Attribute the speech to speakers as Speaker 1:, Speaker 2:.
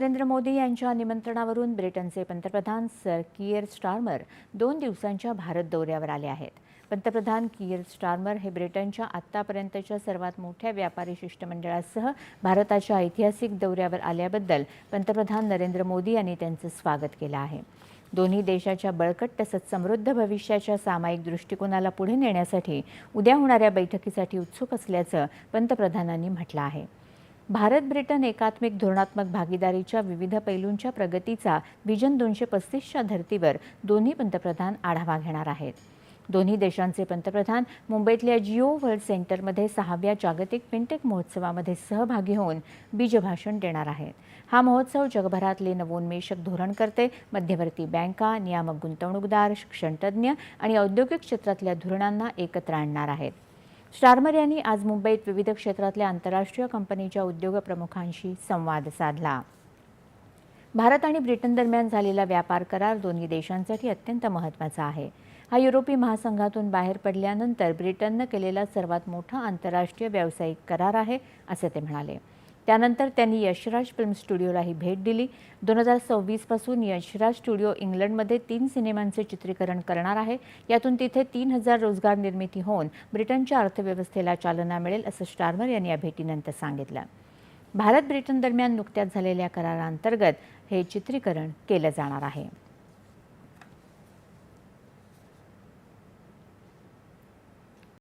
Speaker 1: नरेंद्र मोदी यांच्या निमंत्रणावरून ब्रिटनचे पंतप्रधान सर कियर स्टार्मर दोन दिवसांच्या भारत दौऱ्यावर आले आहेत. पंतप्रधान कियर स्टार्मर हे ब्रिटनच्या आत्तापर्यंतच्या सर्वात मोठ्या व्यापारी शिष्टमंडळासह भारताच्या ऐतिहासिक दौऱ्यावर आल्याबद्दल पंतप्रधान नरेंद्र मोदी यांनी त्यांचं स्वागत केलं आहे. दोन्ही देशाच्या बळकट तसंच समृद्ध भविष्याच्या सामायिक दृष्टिकोनाला पुढे नेण्यासाठी उद्या होणाऱ्या बैठकीसाठी उत्सुक असल्याचं पंतप्रधानांनी म्हटलं आहे. भारत ब्रिटन एकात्मिक धोरणात्मक भागीदारीच्या विविध पैलूंच्या प्रगतीचा विजन दोनशे पस्तीसच्या धर्तीवर दोन्ही पंतप्रधान आढावा घेणार आहेत. दोन्ही देशांचे पंतप्रधान मुंबईतल्या जिओ वर्ल्ड सेंटरमध्ये सहाव्या जागतिक फिनटेक महोत्सवामध्ये सहभागी होऊन बीजभाषण देणार आहेत. हा महोत्सव जगभरातले नवोन्मेषक धोरणकर्ते मध्यवर्ती बँका नियामक गुंतवणूकदार शिक्षणतज्ज्ञ आणि औद्योगिक क्षेत्रातल्या धोरणांना एकत्र आणणार आहेत. स्टार्मर यांनी आज मुंबईत विविध क्षेत्रातल्या आंतरराष्ट्रीय कंपनीच्या उद्योग प्रमुखांशी संवाद साधला. भारत आणि ब्रिटन दरम्यान झालेला व्यापार करार दोन्ही देशांसाठी अत्यंत महत्त्वाचा आहे. हा युरोपीय महासंघातून बाहेर पडल्यानंतर ब्रिटननं केलेला सर्वात मोठा आंतरराष्ट्रीय व्यावसायिक करार आहे असे ते म्हणाले. त्यानंतर त्यांनी यशराज फिल्म स्टुडिओलाही भेट दिली. दोन हजार सव्वीसपासून यशराज स्टुडिओ इंग्लंडमध्ये तीन सिनेमांचे चित्रीकरण करणार आहे. यातून तिथे तीन हजार रोजगार निर्मिती होऊन ब्रिटनच्या अर्थव्यवस्थेला चालना मिळेल असं स्टार्मर यांनी या भेटीनंतर सांगितलं. भारत ब्रिटन दरम्यान नुकत्याच झालेल्या कराराअंतर्गत हे चित्रीकरण केलं जाणार आहे.